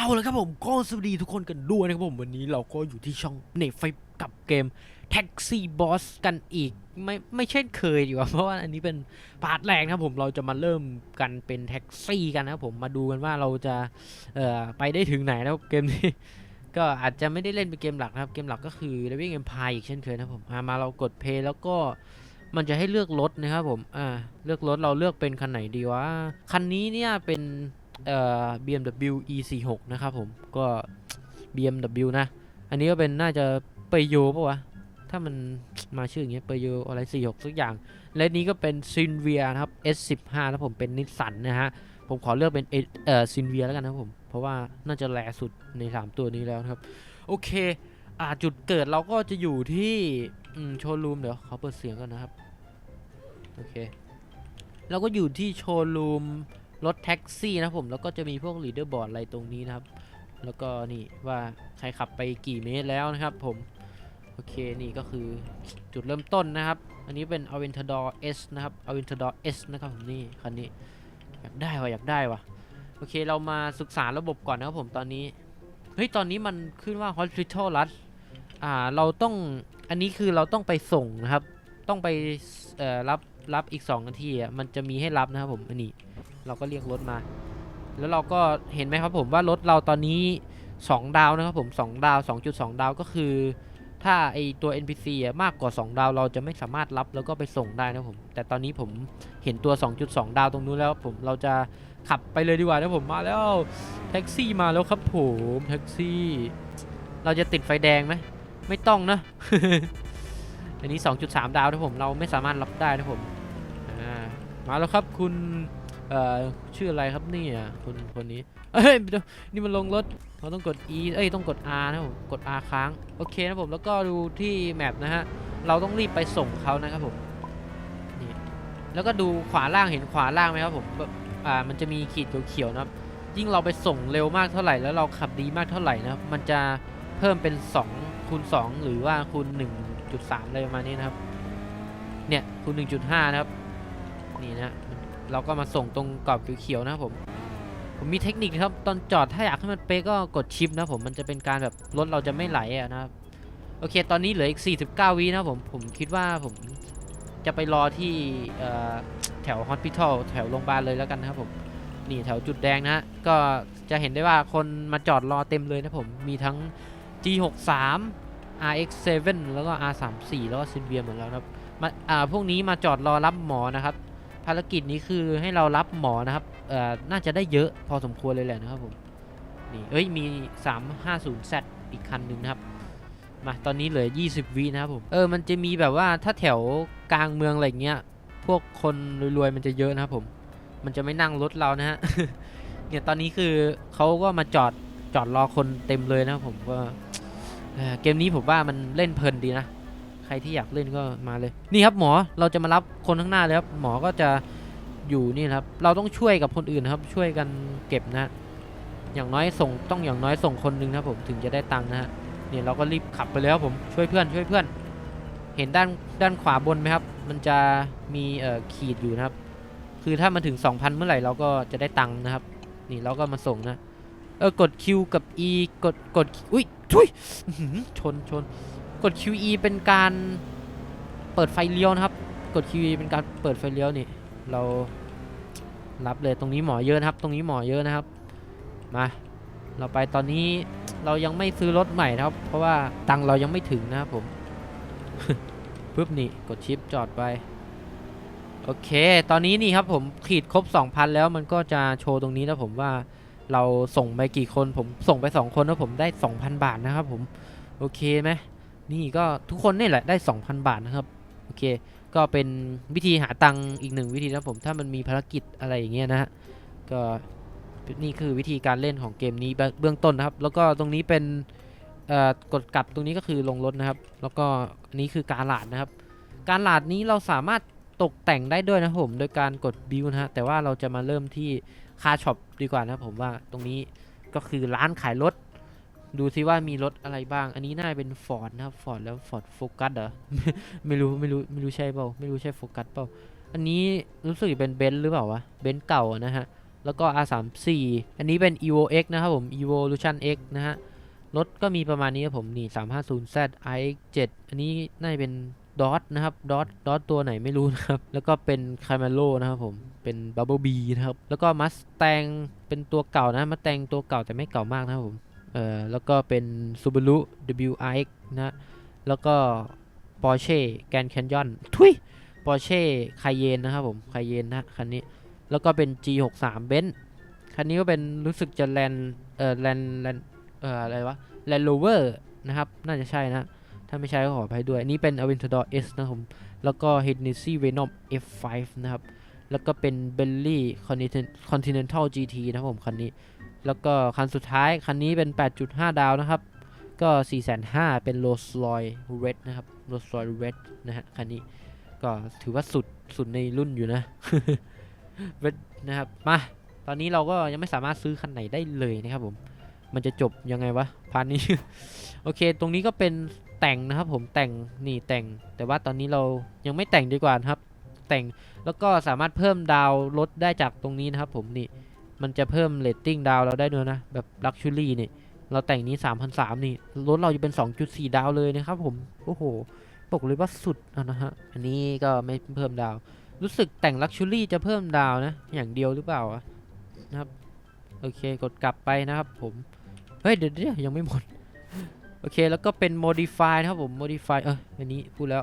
เอาละครับผมก็สวัสดีทุกคนกันด้วยนะครับผมวันนี้เราก็อยู่ที่ช่องเนฟไฟกับเกม Taxi Boss กันอีก ไม่ไม่เช่นเคยดีกว่าเพราะว่าอันนี้เป็นพาร์ทแรกนะครับผมเราจะมาเริ่มกันเป็นแท็กซี่กันนะครับผมมาดูกันว่าเราจะเอ่อไปได้ถึงไหนนะครับเกมนี้ ก็อาจจะไม่ได้เล่นเป็นเกมหลักนะครับเกมหลักก็คือ Living Empire อีกเช่นเคยนะครับผมมาเรากด Play แล้วก็มันจะให้เลือกรถนะครับผม อ่า เลือกรถเราเลือกเป็นคันไหนดีวะ คันนี้เนี่ยเป็น เอ่อ BMW E46 นะครับผมก็ BMW นะ อันนี้ก็เป็นน่าจะเปโยปะวะ ถ้ามันมาชื่ออย่างเงี้ยเปโยอะไร46สักอย่าง และนี้ก็เป็นซินเวียนะครับ S15 แล้วผมเป็นนิสสันนะฮะ ผมขอเลือกเป็นเอ่อซินเวียแล้วกันนะผม เพราะว่าน่าจะแรงสุดใน 3 ตัวนี้แล้วนะครับโอเคอ่าจุดเกิดเราก็จะอยู่ที่โชว์รูมเดี๋ยวเขอเปิดเสียงก่อนนะครับ โอเคเราก็อยู่ที่โชว์รูม รถแท็กซี่นะผมแล้วก็จะมีพวกลีดเดอร์บอร์ดอะไรตรงนี้นะครับ แล้วก็นี่ว่าใครขับไปกี่เมตรแล้วนะครับผม โอเคนี่ก็คือจุดเริ่มต้นนะครับ อันนี้เป็น Aventador S นะครับ Aventador S นะครับผมนี่คันนี้อยากได้วะอยากได้วะโอเคเรามาศึกษาระบบก่อนนะครับผมตอนนี้เฮ้ยตอนนี้มันขึ้นว่า Hospital Rush อ่าเราต้องอันนี้คือเราต้องไปส่งนะครับ ต้องไปรับรับอีก 2 นาทีอะมันจะมีให้รับนะครับผมอันนี้ เราก็เรียกรถมา แล้วเราก็เห็นไหมครับผมว่ารถเราตอนนี้ 2 ดาวนะครับผม 2 ดาว 2.2 ดาวก็คือ ถ้าไอตัว NPC อะมากกว่า 2 ดาว เราจะไม่สามารถรับแล้วก็ไปส่งได้นะผม แต่ตอนนี้ผมเห็นตัว 2.2 ดาวตรงนู้นแล้วผมเราจะขับไปเลยดีกว่านะผมมาแล้วแท็กซี่มาแล้วครับผมแท็กซี่ เราจะติดไฟแดงไหมไม่ต้องนะอันนี้ 2.3 ดาวนะผมเราไม่สามารถรับได้นะผมมาแล้วครับคุณ เอ่อชื่ออะไรครับเนี่ยคนคนนี้เอ้ยนี่มันลงรถเราต้องกด E เอ้ยต้องกด R นะผมกด R ค้างโอเคนะผมแล้วก็ดูที่แมปนะฮะเราต้องรีบไปส่งเขานะครับผมนี่แล้วก็ดูขวาล่างเห็นขวาล่างไหมครับผมแบบอ่ามันจะมีขีดเขียวๆนะครับยิ่งเราไปส่งเร็วมากเท่าไหร่แล้วเราขับดีมากเท่าไหร่นะมันจะเพิ่มเป็น2คูณ2หรือว่าคูณ1.3อะไรประมาณนี้นะครับเนี่ยคูณ1.5นะครับนี่นะฮะ เราก็มาส่งตรงกรอบเขียวๆนะครับผม ผมมีเทคนิคครับตอนจอดถ้าอยากให้มันเป๊ะก็กดชิปนะผมมันจะเป็นการแบบรถเราจะไม่ไหลอะนะครับโอเค ตอนนี้เหลืออีก 49 วินะผม ผมคิดว่าผมจะไปรอที่แถวฮอสพิทอลแถวโรงพยาบาลเลยแล้วกันนะครับผม นี่แถวจุดแดงนะ ก็จะเห็นได้ว่าคนมาจอดรอเต็มเลยนะผม มีทั้ง G63 RX7 แล้วก็ R34 แล้วก็ซินเบียเหมือนแล้วนะครับมาอ่าพวกนี้มาจอดรอรับหมอนะครับ ภารกิจนี้คือให้เรารับหมอนะครับเอ่อน่าจะได้เยอะพอสมควรเลยแหละนะครับผมนี่เอ้ยมี 350Z อีกคันหนึ่งนะครับมาตอนนี้เหลือ 20วินะครับผมเออมันจะมีแบบว่าถ้าแถวกลางเมืองอะไรเงี้ยพวกคนรวยๆมันจะเยอะนะครับผมมันจะไม่นั่งรถเรานะฮะเนี่ยตอนนี้คือเขาก็มาจอดจอดรอคนเต็มเลยนะครับผมก็เอ่อเกมนี้ผมว่ามันเล่นเพลินดีนะ รที่อยากเล่นก็มาเลย นี่ครับหมอเราจะมารับคนข้างหน้าเลยครับหมอก็จะอยู่นี่ครับ เราต้องช่วยกับคนอื่นครับ ช่วยกันเก็บนะอย่างน้อยส่งต้องอย่างน้อยส่งคนหนึงนะผมถึงจะได้ตังค์นะฮะเนี่ยเราก็รีบขับไปเลยครับผมช่วยเพื่อนช่วยเพื่อน เห็นด้านด้านขวาบนไหมครับ มันจะมีเอ่อขีดอยู่นะครับ คือถ้ามันถึง 2,000 เมื่อไหร่เราก็จะได้ตังค์นะครับ นี่เราก็มาส่งนะเออกด Q กับ E กดกดอุ้ยทุยชนชน กด QE เป็นการเปิดไฟเลี้ยวนะครับ กด QE เป็นการเปิดไฟเลี้ยวนี่ เรารับเลยตรงนี้หมอเยอะนะครับ ตรงนี้หมอเยอะนะครับ มา เราไปตอนนี้เรายังไม่ซื้อรถใหม่นะครับ เพราะว่าตังค์เรายังไม่ถึงนะครับผมปึ๊บนี่กดชิปจอดไป โอเค ตอนนี้นี่ครับผมขีดครบ 2,000 แล้วมันก็จะโชว์ตรงนี้นะผมว่าเราส่งไปกี่คนผมส่งไป 2 คนแล้วผมได้ 2,000 บาทนะครับผม โอเคไหม นี่ก็ทุกคนนี่แหละได้ 2,000 บาทนะครับ โอเค ก็เป็นวิธีหาตังค์อีกหนึ่งวิธีนะผม ถ้ามันมีภารกิจอะไรอย่างเงี้ยนะฮะ ก็นี่คือวิธีการเล่นของเกมนี้เบื้องต้นนะครับ แล้วก็ตรงนี้เป็นอ่อกดกลับตรงนี้ก็คือลงรถนะครับ แล้วก็อันนี้คือการหลาดนะครับ การหลาดนี้เราสามารถตกแต่งได้ด้วยนะผม โดยการกดบิวนะฮะ แต่ว่าเราจะมาเริ่มที่คาช็อปดีกว่านะผมว่าตรงนี้ก็คือร้านขายรถ ดูซิว่ามีรถอะไรบ้าง อันนี้น่าจะเป็นฟอร์ดนะครับฟอร์ดแล้วฟอร์ดโฟกัสเหรอ ไม่รู้ไม่รู้ไม่รู้ใช่เปล่า ไม่รู้ใช่โฟกัสเปล่า อันนี้รู้สึกเป็นเบนซ์หรือเปล่าวะ เบนซ์เก่านะฮะ แล้วก็ R34 อันนี้เป็น Evo X นะครับผม Evolution X นะฮะ รถก็มีประมาณนี้ครับผม นี่ 350Z iX7 อันนี้น่าจะเป็นดอ t นะครับดอ t ดอ t ตัวไหนไม่รู้นะครับ แล้วก็เป็น Camaro นะครับผม เป็น Bubble B นะครับ แล้วก็ Mustang เป็นตัวเก่านะ Mustang ตัวเก่าแต่ไม่เก่ามากนะครับผม เอ่อแล้วก็เป็น Subaru WRX นะแล้วก็ Porsche Grand Canyon ทุย Porsche Cayenne นะครับผม Cayenne นะคันนี้แล้วก็เป็น G63 Benz คันนี้ก็เป็นรู้สึกจะ Land เอ่อ Land Land เอ่ออะไรวะ Land Rover นะครับ น่าจะใช่นะ ถ้าไม่ใช่ก็ขออภัยด้วย อันนี้เป็น Aventador S นะครับผม แล้วก็ Hennessy Venom F5 นะครับ แล้วก็เป็น Bentley Continental GT นะครับผมคันนี้ แล้วก็คันสุดท้าย คันนี้เป็น 8.5 ดาวนะครับ ก็ 4 5 0 0 0เป็น Rolls Royce Red นะครับ Rolls Royce Red นะฮะ คันนี้ก็ถือว่าสุดสุดในรุ่นอยู่นะ Red นะครับ มา ตอนนี้เราก็ยังไม่สามารถซื้อคันไหนได้เลยนะครับผม มันจะจบยังไงวะพาร์ทนี้ โอเค ตรงนี้ก็เป็นแต่งนะครับผมแต่งนี่แต่ง แต่ว่าตอนนี้เรายังไม่แต่งดีกว่าครับ แต่งแล้วก็สามารถเพิ่มดาวลดได้จากตรงนี้นะครับผมนี่ มันจะเพิ่มเรตติ้งดาวเราได้ด้วยนะ แบบลักชัวรี่นี่ เราแต่งนี้3,003นี่ลดเราจะเป็น 2.4 ดาวเลยนะครับผม โอ้โห บอกเลยว่าสุดะนะฮะ อันนี้ก็ไม่เพิ่มดาว รู้สึกแต่งลักชัวรี่จะเพิ่มดาวนะ อย่างเดียวหรือเปล่านะครับ โอเค กดกลับไปนะครับผม เฮ้ย เดี๋ยวยังไม่หมด โอเค แล้วก็เป็น modify นะครับผม modify เอออันนี้พูดแล้ว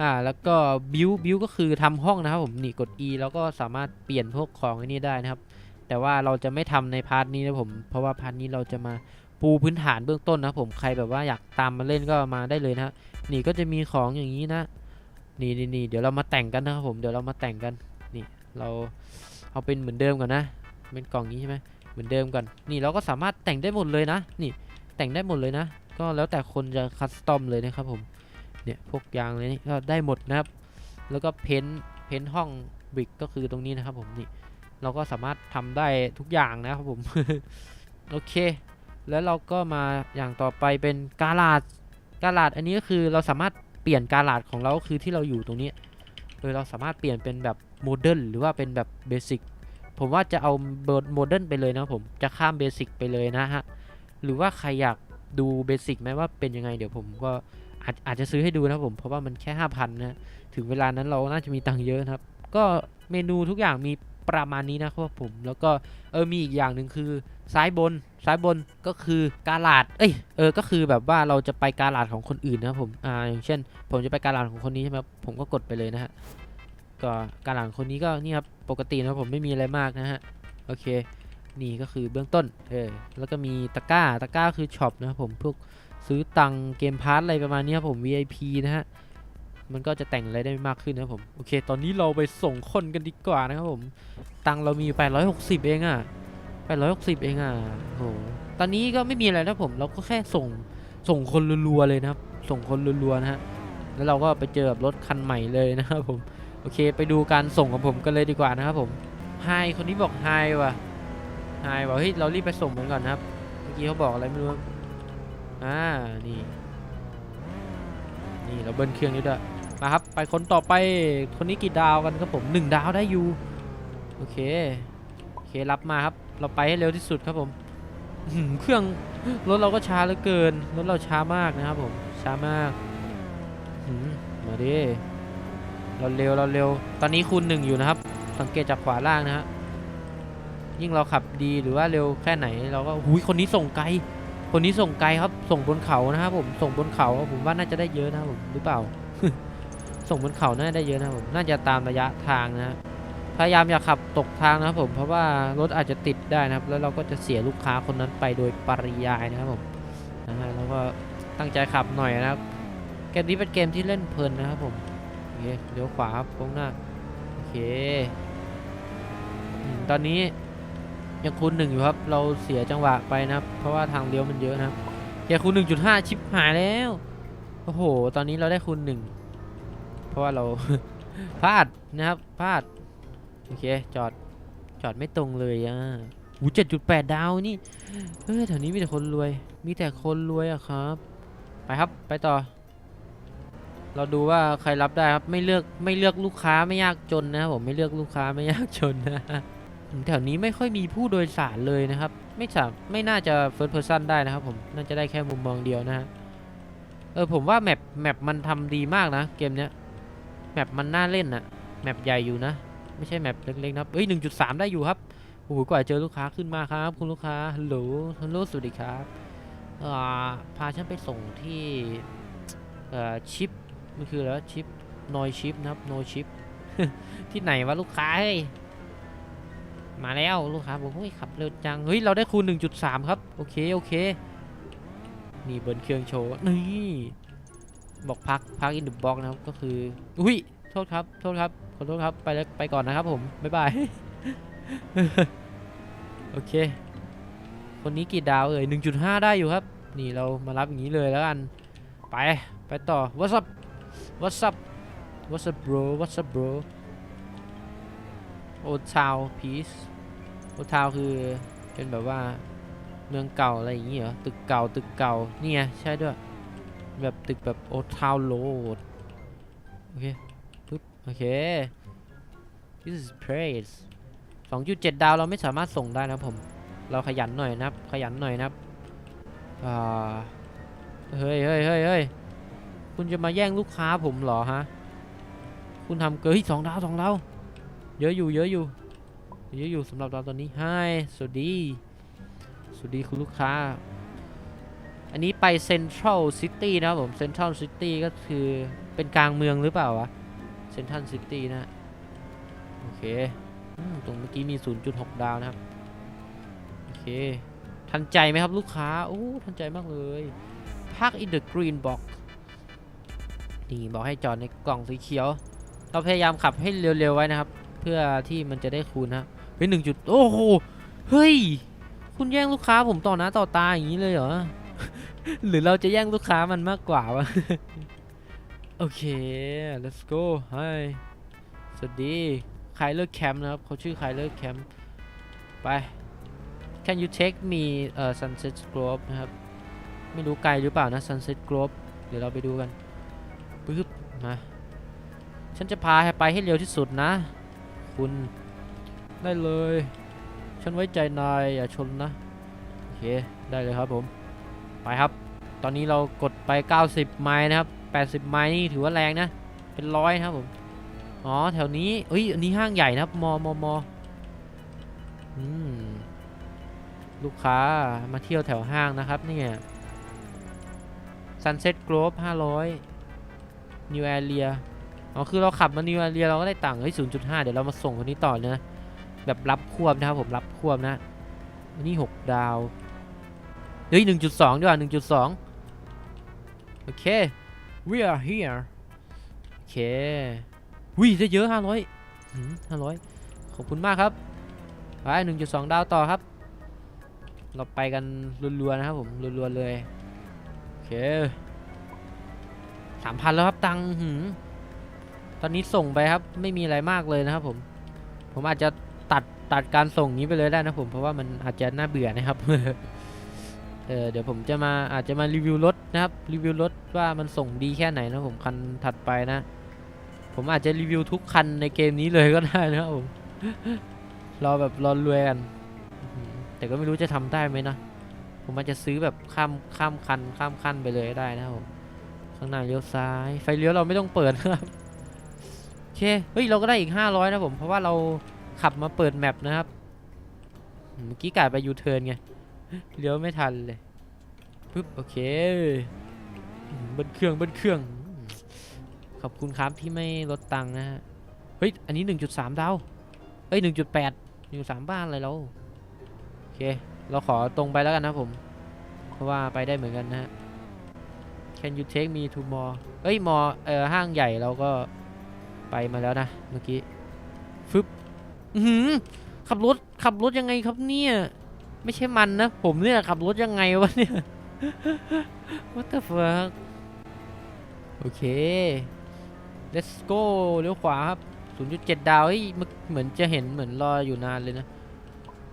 อ่าแล้วก็ build build ก็คือทำห้องนะครับผมนี่กด e แล้วก็สามารถเปลี่ยนพวกของอันนี้ได้นะครับ แต่ว่าเราจะไม่ทำในพาร์ทนี้นะผมเพราะว่าพาร์ทนี้เราจะมาปูพื้นฐานเบื้องต้นนะผมใครแบบว่าอยากตามมาเล่นก็มาได้เลยนะฮะนี่ก็จะมีของอย่างนี้นะนี่นี่นี่เดี๋ยวเรามาแต่งกันนะครับผมเดี๋ยวเรามาแต่งกันนี่เราเอาเป็นเหมือนเดิมก่อนนะ เป็นกล่องนี้ใช่ไหมเหมือนเดิมก่อนนี่เราก็สามารถแต่งได้หมดเลยนะ นี่แต่งได้หมดเลยนะ ก็แล้วแต่คนจะคัสตอมเลยนะครับผม เนี่ยพวกยางเลยนี่ก็ได้หมดนะครับ แล้วก็เพ้นท์เพ้นท์ห้องบิกก็คือตรงนี้นะครับผมนี่เราก็สามารถทำได้ทุกอย่างนะครับผมโอเค แล้วเราก็มาอย่างต่อไปเป็นกาลาดกาลาดอันนี้ก็คือเราสามารถเปลี่ยนกาลาดของเราก็คือที่เราอยู่ตรงนี้โดยเราสามารถเปลี่ยนเป็นแบบโมเดิร์นหรือว่าเป็นแบบเบสิกผมว่าจะเอาโมเดิร์นไปเลยนะผมจะข้ามเบสิกไปเลยนะฮะหรือว่าใครอยากดูเบสิกไหมว่าเป็นยังไงเดี๋ยวผมก็ อาจอาจจะซื้อให้ดูนะผมเพราะว่ามันแค่5,000นะถึงเวลานั้นเราน่าจะมีตังค์เยอะนะครับ ก็เมนูทุกอย่างมีประมาณนี้นะครับผมแล้วก็เออมีอีกอย่างหนึ่งคือซ้ายบนซ้ายบนก็คือกาลาดเอ้ยเออก็คือแบบว่าเราจะไปกาลาดของคนอื่นนะครับผมอ่าอย่างเช่น ผมจะไปกาลาดของคนนี้ใช่ไหมผมก็กดไปเลยนะฮะก็กาลาดคนนี้ก็นี่ครับปกตินะผมไม่มีอะไรมากนะฮะโอเคนี่ก็คือเบื้องต้นเออแล้วก็มีตะกร้าตะกร้าคือช็อปนะครับผมพวก ซื้อตังค์เกมพาร์ทอะไรประมาณนี้ครับผม VIP นะฮะ มันก็จะแต่งอะไรได้มากขึ้นนะครับผม โอเค ตอนนี้เราไปส่งคนกันดีกว่านะครับผม ตังค์เรามี 860 เองอะ860 เองอะโห ตอนนี้ก็ไม่มีอะไรนะผม เราก็แค่ส่ง ส่งคนรัวๆเลยนะครับ ส่งคนรัวๆนะฮะ แล้วเราก็ไปเจอกับรถคันใหม่เลยนะครับผม โอเค ไปดูการส่งของผมกันเลยดีกว่านะครับผมไฮคนนี้บอกไฮว่ะไฮบอกเฮ้ยเรารีบไปส่งมันก่อนนะครับ เมื่อกี้เขาบอกอะไรไม่รู้ อ่า นี่ นี่เราเบิ้ลเครื่องนี้ด้วยมาครับ ไปคนต่อไป คนนี้กี่ดาวกันครับผมหนึ่งดาวได้อยู่ โอเค โอเค รับมาครับ เราไปให้เร็วที่สุดครับผม เครื่องรถเราก็ช้าเหลือเกิน รถเราช้ามากนะครับผม ช้ามาก มาดิ เราเร็ว เราเร็ว ตอนนี้คูณหนึ่งอยู่นะครับ สังเกตจากขวาล่างนะฮะ ยิ่งเราขับดีหรือว่าเร็วแค่ไหนเราก็หุยคนนี้ส่งไกล คนนี้ส่งไกลครับ ส่งบนเขานะครับผม ส่งบนเขาผมว่าน่าจะได้เยอะนะครับผมหรือเปล่า ส่งบนเขาน่าจะได้เยอะนะผม น่าจะตามระยะทางนะพยายามอย่าขับตกทางนะครับผม เพราะว่ารถอาจจะติดได้นะครับ แล้วเราก็จะเสียลูกค้าคนนั้นไปโดยปริยายนะครับผม นะฮะ แล้วก็ตั้งใจขับหน่อยนะครับ เกมนี้เป็นเกมที่เล่นเพลินนะครับผม โอเคเลี้ยวขวาครับโค้งหน้า โอเค ตอนนี้ ยังคูณหนึ่งอยู่ครับ เราเสียจังหวะไปนะครับ เพราะว่าทางเลี้ยวมันเยอะนะครับแค่คูณหนึ่งจุดห้าชิปหายแล้ว โอ้โห ตอนนี้เราได้คูณหนึ่งเพราะว่าเราพลาดนะครับพลาด โอเค จอด จอดไม่ตรงเลยอะหูเจ็ดจุดแปดดาวนี่เฮ้ยแถวนี้มีแต่คนรวย มีแต่คนรวยอะครับ ไปครับ ไปต่อ เราดูว่าใครรับได้ครับ ไม่เลือก ไม่เลือกลูกค้าไม่ยากจนนะผม ไม่เลือกลูกค้าไม่ยากจนนะ แถวนี้ไม่ค่อยมีผู้โดยสารเลยนะครับ ไม่สามไม่น่าจะ first person ได้นะครับผม น่าจะได้แค่มุมมองเดียวนะฮะ เออผมว่าแมปแมปมันทำดีมากนะเกมเนี้ย แมปมันน่าเล่นอะแมปใหญ่อยู่นะ ไม่ใช่แมปเล็กๆนะครับเอ้ย 1.3 ได้อยู่ครับ โอ้โห กว่าจะเจอลูกค้าขึ้นมาครับ คุณลูกค้า ฮัลโหล ฮัลโหล สวัสดีครับอ่าพาฉันไปส่งที่เอ่อชิป มันคืออะไรวชิปนอยชิปนะครับนอยชิป ที่ไหนวะลูกค้าเฮ้ย มาแล้วลูกค้าบอกเฮ้ยขับเร็วจัง เฮ้ย เราได้คูณ 1.3 ครับ โอเค โอเค นี่เบิร์นเครื่องโชว์ นี่บอกพักพักอินดับบ็อกนะครับ ก็คือ อุ้ย โทษครับ โทษครับ ขอโทษครับ ไปแล้วไปก่อนนะครับผม บ๊ายบาย โอเค คนนี้กี่ดาวเอ่ย 1.5 ได้อยู่ครับ นี่เรามารับอย่างนี้เลยแล้วกัน ไป ไปต่อ what's up what's up what's up bro what's up bro old town peace old town คือเป็นแบบว่าเมืองเก่าอะไรอย่างเงี้เหรอตึกเก่าตึกเก่านี่ไงใช่ด้วย แบบตึกแบบ old town road โอเคปึ๊บโอเค this is praise 2.7 ดาวเราไม่สามารถส่งได้นะผม เราขยันหน่อยนะครับ ขยันหน่อยนะครับอ่าเฮ้ยเฮ้ยเฮ้ยเฮ้ยคุณจะมาแย่งลูกค้าผมเหรอฮะ คุณทำเกินสองดาวสองดาว เยอะอยู่เยอะอยู่เยอะอยู่สำหรับเราตอนนี้ Hi สวัสดีสวัสดีคุณลูกค้า อันนี้ไปเซ็นทรัลซิตี้นะครับผมเซ็นทรัลซิตี้ก็คือเป็นกลางเมืองหรือเปล่าวะเซ็นทรัลซิตี้นะ โอเคตรงเมื่อกี้มี 0.6 ดาวนะครับ โอเค ทันใจไหมครับลูกค้า โอ้ ทันใจมากเลย Park in the green box นี่บอกให้จอดในกล่องสีเขียว เราพยายามขับให้เร็วๆไว้นะครับ เพื่อที่มันจะได้คูณนะเฮ้ยหนึ่งจุดโอ้โหเฮ้ยคุณแย่งลูกค้าผมต่อหน้าต่อตาอย่างนี้เลยเหรอหรือเราจะแย่งลูกค้ามันมากกว่าวะโอเค let's go hi สวัสดีใครเลิกแคมป์นะครับเขาชื่อใครเลิกแคมป์ไป Can you take me เอ่อ Sunset Grove นะครับ ไม่รู้ไกลหรือเปล่านะ Sunset Grove เดี๋ยวเราไปดูกันปึ๊บมาฉันจะพาให้ไปให้เร็วที่สุดนะ คุณ ได้เลย ฉันไว้ใจนายอย่าชนนะ โอเค ได้เลยครับผม ไปครับ ตอนนี้เรากดไป 90 ไมล์นะครับ 80 ไมล์นี่ถือว่าแรงนะ เป็นร้อยนะครับผม อ๋อ แถวนี้เอ้ย อันนี้ห้างใหญ่นะครับ มอมอมออืม ลูกค้ามาเที่ยวแถวห้างนะครับเนี่ย Sunset Grove 500 New Area อ๋อ อ๋อคือเราขับมา New Area เราก็ได้ตังค์เฮ้ย0.5เดี๋ยวเรามาส่งคนนี้ต่อเนะแบบรับควบนะครับผมรับควบนะนนี้6ดาวเฮ้ย1.2ดีกว่า1.2โอเค we are here โอเควิได้เยอะ500หืม500ขอบคุณมากครับไป1.2ดสองดาวต่อครับ เราไปกันรัวๆนะครับผมรัวๆเลย โอเคสามพันแล้วครับตังค์ อนนี้ส่งไปครับไม่มีอะไรมากเลยนะครับ ผม ผมอาจจะตัดตัดการส่งนี้ไปเลยได้นะผมเพราะว่ามันอาจจะน่าเบื่อนะครับเออเดี๋ยวผมจะมาอาจจะมารีวิวรถนะครับรีวิวรถว่ามันส่งดีแค่ไหนนะผมคันถัดไปนะ ผมอาจจะรีวิวทุกคันในเกมนี้เลยก็ได้นะครับผมรอแบบรอรวยกันอื้อหือแต่ก็ไม่รู้จะทำได้ไหมนะผมอาจจะซื้อแบบข้ามข้ามคันข้ามขั้นไปเลยก็ได้นะครับผมข้างหน้าเลี้ยวซ้าย ไฟเลี้ยวเราไม่ต้องเปิดนะครับ เค เฮ้ย เราก็ได้อีก 500 นะผม เพราะว่าเราขับมาเปิดแมปนะครับ เมื่อกี้กะไปยูเทิร์นไง เลี้ยวไม่ทันเลย ปึ๊บ โอเคเบิ้ลเครื่องเบิ้ลเครื่อง ขอบคุณครับที่ไม่ลดตังค์นะฮะ เฮ้ย อันนี้ 1.3 ดาว เอ้ย 1.8 1.3 บ้านอะไรเรา โอเค เราขอตรงไปแล้วกันนะผม เพราะว่าไปได้เหมือนกันนะฮะ Can you take me to mall เอ้ย มอเอ่อห้างใหญ่เราก็ ไปมาแล้วนะเมื่อกี้ฟึบหือขับรถขับรถยังไงครับเนี่ย ไม่ใช่มันนะ ผมเนี่ยขับรถยังไงวะเนี่ย What the fuck โอเค let's go เลี้ยวขวาครับ 0.7 ดาวเฮ้ยมึกเหมือนจะเห็นเหมือนรออยู่นานเลยนะ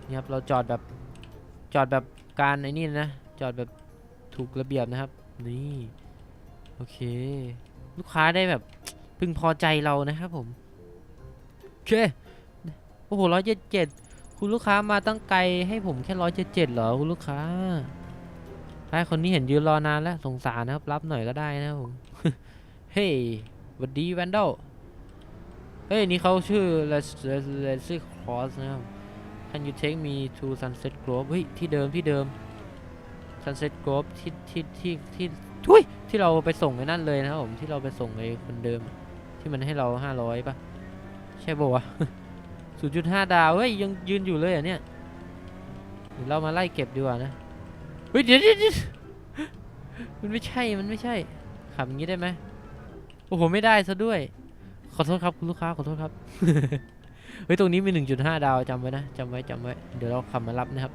นี่ครับเราจอดแบบจอดแบบการไอ้นี่นะ จอดแบบถูกระเบียบนะครับ นี่ โอเค ลูกค้าได้แบบ พึงพอใจเรานะครับผมเคโอ้โหร้อยเจ็ดเจ็ดคุณลูกค้ามาตั้งไกลให้ผมแค่ร้อยเจ็ดเจ็ดเหรอคุณลูกค้าไอ้คนนี้เห็นยืนรอนานแล้วสงสารนะครับรับหน่อยก็ได้นะครับผมเฮ้ยหวัดดีแวนดอลเฮ้ยนี่เขาชื่อ Les Les Leslie Cross นะครับ Can you take me to Sunset Grove เฮ้ยที่เดิมที่เดิม Sunset Grove ที่ที่ที่ที่ทุยที่เราไปส่งไอ้นั่นเลยนะครับผมที่เราไปส่งไอ้คนเดิม ที่มันให้เราห้าร้อยป่ะ ใช่ป่าวะศูนย์จุดห้าดาว เฮ้ย ยังยืนอยู่เลยอะเนี่ยเดี๋ยวเรามาไล่เก็บดีกว่านะ เฮ้ย เดี๋ยวเดี๋ยวเดี๋ยวมันไม่ใช่ มันไม่ใช่ ขับอย่างนี้ได้ไหมโอ้โห ไม่ได้ซะด้วย ขอโทษครับคุณลูกค้า ขอโทษครับ เฮ้ย ตรงนี้มี1.5ดห้าดาวจำไว้นะจำไว้จำไว้ เดี๋ยวเราขับมารับนะครับ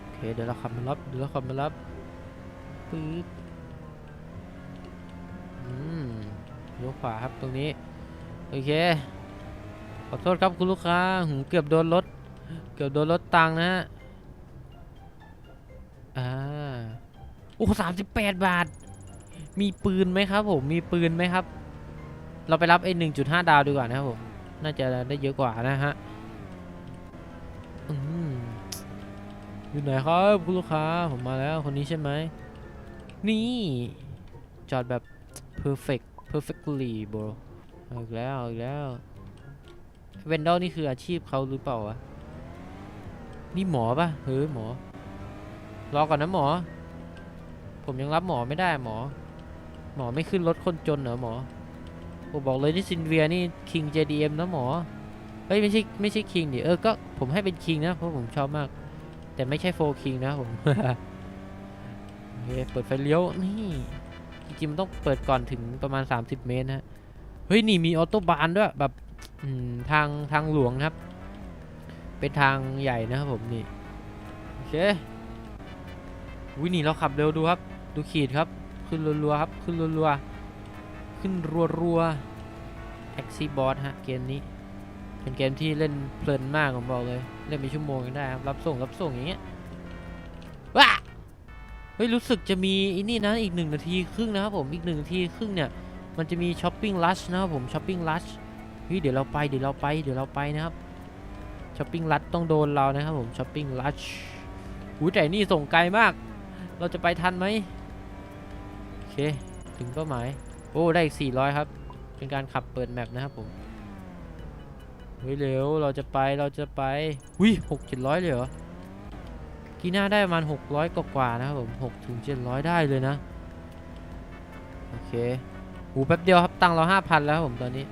โอเค เดี๋ยวเราขับมารับ เดี๋ยวเราขับมารับปึ๊บอืม ลี้ยวขวาครับตรงนี้ โอเค ขอโทษครับคุณลูกค้าหูเกือบโดนรถ เกือบโดนรถตังค์นะฮะ อ่า โอ้สามสิบแปดบาท มีปืนไหมครับผม มีปืนไหมครับ เราไปรับไอ้หนึ่งจุดห้าดาวดีกว่านะครับผม น่าจะได้เยอะกว่านะฮะอยู่ไหนครับคุณลูกค้าผมมาแล้วคนนี้ใช่ไหม นี่ จอดแบบ perfect perfectly bro เอาอีกแล้วเอาอีกแล้วเวนดอลนี่คืออาชีพเขาหรือเปล่าวะ นี่หมอปะเฮ้ยหมอ รอก่อนนะหมอ ผมยังรับหมอไม่ได้หมอ หมอไม่ขึ้นรถคนจนเหรอหมอผมบอกเลยที่ซินเวียนี่คิง JDM นะหมอ เฮ้ยไม่ใช่ไม่ใช่คิงดิ เออก็ผมให้เป็นคิงนะเพราะผมชอบมาก แต่ไม่ใช่โฟคิงนะผม โอเคเปิดไฟเลี้ยวนี่ ริงมันต้องเปิดก่อนถึงประมาณ 30 เมตรนะฮะเฮ้ยนี่มีออโต้บานด้วยแบบทางทางหลวงครับ เป็นทางใหญ่นะครับผมนี่โอเควินี่เราขับเร็วดูครับ ดูขีดครับ ขึ้นรัวๆครับ ขึ้นรัวๆขึ้นรัวๆแท็กซี่บอสฮะเกมนี้ เป็นเกมที่เล่นเพลินมากผมบอกเลย เล่นเป็นชั่วโมงยังได้ครับ รับส่งรับส่งอย่างเงี้ยว้า เฮ้ยรู้สึกจะมีอีนี่นะอีกหนึ่งนาทีครึ่งนะครับผมอีกหนึ่งนาทีครึ่งเนี่ยมันจะมีช้อปปิ้งลัชนะครับผมช้อปปิ้งลัชเฮ้ยเดี๋ยวเราไปเดี๋ยวเราไปเดี๋ยวเราไปนะครับช้อปปิ้งลัชต้องโดนเรานะครับผมช้อปปิ้งลัชหูแต่นี่ส่งไกลมาก เราจะไปทันไหมโอเคถึงเป้าหมายโอ้ได้อีก400 ครับ เป็นการขับเปิดแมปนะครับผมเฮ้ยเร็วเราจะไปเราจะไปวิหกเจ็ดร้อยเลยเหรอ กีน่าได้ประมาณ 600กว่ากว่าๆนะครับผม6ถึง700 ได้เลยนะ โอเคหูแป๊บเดียวครับ ตังเรา5,000 แล้วครับผมตอนนี้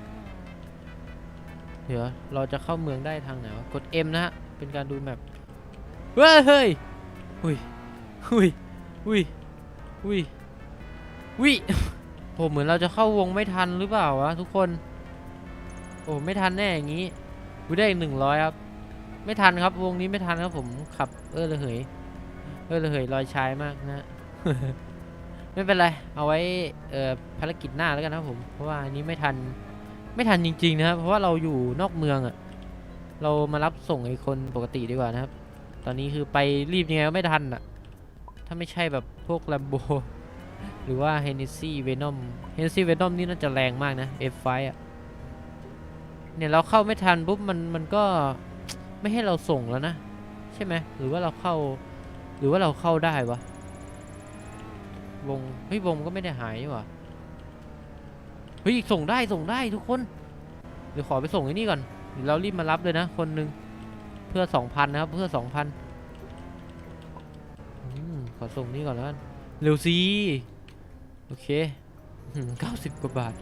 เดี๋ยวเราจะเข้าเมืองได้ทางไหนวะ กด M นะฮะ เป็นการดูแมปเฮ้ยเฮ้ยอุ้ยอุ้ยอุ้ยอุ้ยอุ้ยโอ้เหมือนเราจะเข้าวงไม่ทันหรือเปล่าวะทุกคน โอ้ไม่ทันแน่อย่างนี้กูได้อีกหนึ่งร้อยครับ ไม่ทันครับ วงนี้ไม่ทันครับผมขับ เออระเหยเออระเหยลอยชายมากนะไม่เป็นไร เอาไว้เอ่อภารกิจหน้าแล้วกันนะครับผม เพราะว่าอันนี้ไม่ทันไม่ทันจริง ๆ นะครับ เพราะว่าเราอยู่นอกเมืองอะ่ะเรามารับส่งไอ้คนปกติดีกว่านะครับ ตอนนี้คือไปรีบยังไงก็ไม่ทันอะถ้าไม่ใช่แบบพวก Lambo หรือว่า Hennessy Venom Hennessy Venom นี่น่าจะแรงมากนะ F5 อะเนี่ยเราเข้าไม่ทันปุ๊บมันมันก็ ไม่ให้เราส่งแล้วนะ ใช่ไหมหรือว่าเราเข้า หรือว่าเราเข้าได้วะวงเฮ้ยวงก็ไม่ได้หายนี่หว่ะเฮ้ยส่งได้ส่งได้ทุกคนเดี๋ยวขอไปส่งไอ้นี่ก่อนเดี๋ยวเรารีบมารับเลยนะ คนหนึ่งเพื่อสองพันนะครับ เพื่อสองพันขอส่งนี่ก่อนแล้วกันเร็วสิโอเคเก้าสิบกว่าบาท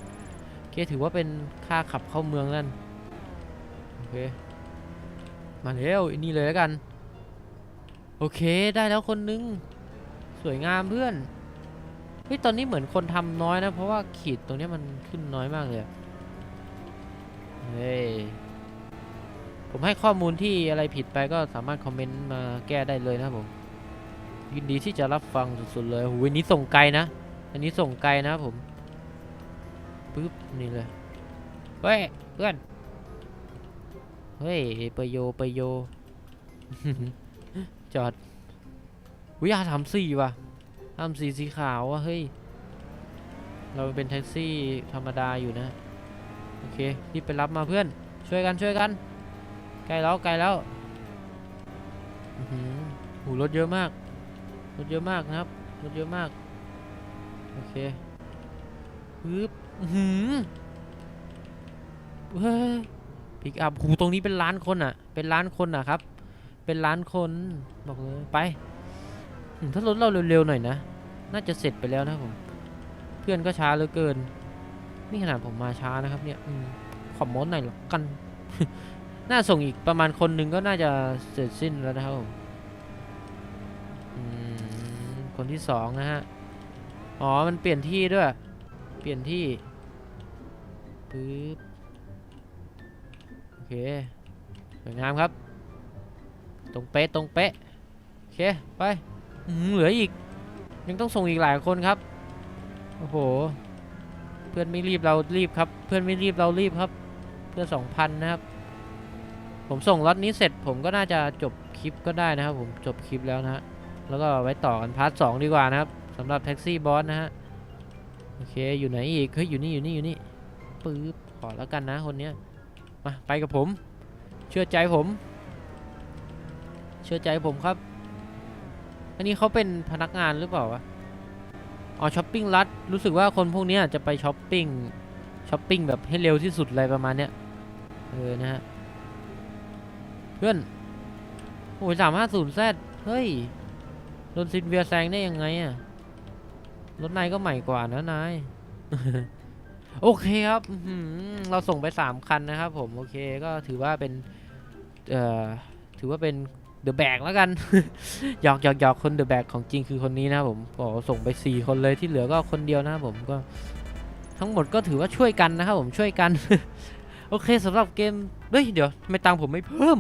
โอเคถือว่าเป็นค่าขับเข้าเมืองนั่นโอเค มาเร็วอันนี้เลยแล้วกัน โอเคได้แล้วคนนึง สวยงามเพื่อนเฮ้ยตอนนี้เหมือนคนทำน้อยนะ เพราะว่าขีดตรงนี้มันขึ้นน้อยมากเลยเฮ้ยผมให้ข้อมูลที่อะไรผิดไปก็สามารถคอมเมนต์มาแก้ได้เลยนะผม ยินดีที่จะรับฟังสุดๆเลยโหอันนี้ส่งไกลนะ อันนี้ส่งไกลนะผมปึ๊บนี่เลยเฮ้ยเพื่อน เฮ้ยเปโยเปโย จอดวิอาทำสี่ว่ะทำสีสีขาวว่ะเฮ้ย เราเป็นแท็กซี่ธรรมดาอยู่นะ โอเครีบไปรับมาเพื่อน ช่วยกันช่วยกันใกล้แล้วใกล้แล้วอื้อหือโหรถเยอะมาก รถเยอะมากนะครับ รถเยอะมาก โอเคปึ๊บหือเฮ้ย พิกอัพหูตรงนี้เป็นล้านคนอะ เป็นล้านคนอะครับ เป็นล้านคนบอกเลยไป ถ้ารถเราเร็วๆหน่อยนะ น่าจะเสร็จไปแล้วนะผม เพื่อนก็ช้าเหลือเกิน นี่ขนาดผมมาช้านะครับเนี่ยอขอมดหน่อยละกัน น่าส่งอีกประมาณคนหนึ่งก็น่าจะเสร็จสิ้นแล้วนะครับผมคนที่สองนะฮะ อ๋อ มันเปลี่ยนที่ด้วย เปลี่ยนที่ปึ๊บ เคสวยงามครับ ตรงเป๊ะตรงเป๊ะโอเคไปเหลืออีก ยังต้องส่งอีกหลายคนครับ โอ้โห เพื่อนไม่รีบเรารีบครับ เพื่อนไม่รีบเรารีบครับ เพื่อนสองพันนะครับ ผมส่งล็อตนี้เสร็จผมก็น่าจะจบคลิปก็ได้นะครับ ผมจบคลิปแล้วนะฮะแล้วก็ไว้ต่อกันพาร์ทสองดีกว่านะครับสำหรับแท็กซี่บอสนะฮะโอเค อยู่ไหนอีก เฮ้ย อยู่นี่ อยู่นี่ อยู่นี่ปึ๊บ ขอแล้วกันนะคนเนี้ย มาไปกับผม เชื่อใจผม เชื่อใจผมครับ อันนี้เขาเป็นพนักงานหรือเปล่าวะอ๋อช้อปปิ้งรัดรู้สึกว่าคนพวกนี้จะไปช้อปปิ้งช้อปปิ้งแบบให้เร็วที่สุดอะไรประมาณเนี้ยเออนะฮะเพื่อนโอ้ยสามห้าศูนย์แซดเฮ้ยโดนซินเวียแซงได้ยังไงอะรถนายก็ใหม่กว่านะนาย โอเคครับเราส่งไป 3 คันนะครับผม โอเคก็ถือว่าเป็น เอ่อ ถือว่าเป็นเดอะแบกแล้วกันหยอกหยอกหยอกคนเดอะแบกของจริงคือคนนี้นะครับผมก็ส่งไป 4 คนเลยที่เหลือก็คนเดียวนะครับผมก็ทั้งหมดก็ถือว่าช่วยกันนะครับผมช่วยกัน โอเคสำหรับเกมเฮ้ยเดี๋ยวทำไมตังผมไม่เพิ่ม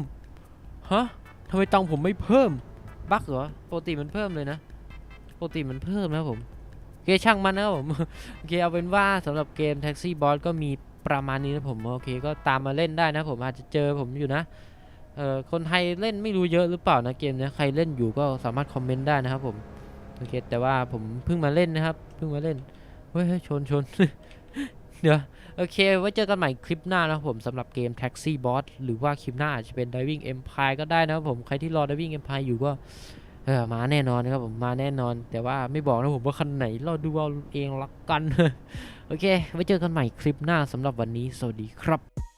ฮะทำไมตังผมไม่เพิ่มบั๊กเหรอปกติมันเพิ่มเลยนะปกติมันเพิ่มนะผม โอเคช่างมันนะครับผมโอเคเอาเป็นว่าสำหรับเกม Taxi Boss ก็มีประมาณนี้นะผมโอเคก็ตามมาเล่นได้นะผมอาจจะเจอผมอยู่นะเอ่อคนไทยเล่นไม่รู้เยอะหรือเปล่านะเกมเนี้ยใครเล่นอยู่ก็สามารถคอมเมนต์ได้นะครับผมโอเคแต่ว่าผมเพิ่งมาเล่นนะครับเพิ่งมาเล่นเฮ้ยเฮ้ยชนชนเดี๋ยวโอเค ไว้เจอกันใหม่คลิปหน้านะครับผมสำหรับเกม Taxi Boss หรือว่าคลิปหน้าอาจจะเป็น Diving Empire ก็ได้นะครับผม ใครที่รอ Diving Empire อยู่ก็ เออมาแน่นอนนะครับผมมาแน่นอน แต่ว่าไม่บอกนะผมว่าคันไหนรอดูเอาเองละกัน โอเค ไว้เจอกันใหม่คลิปหน้าสำหรับวันนี้ สวัสดีครับ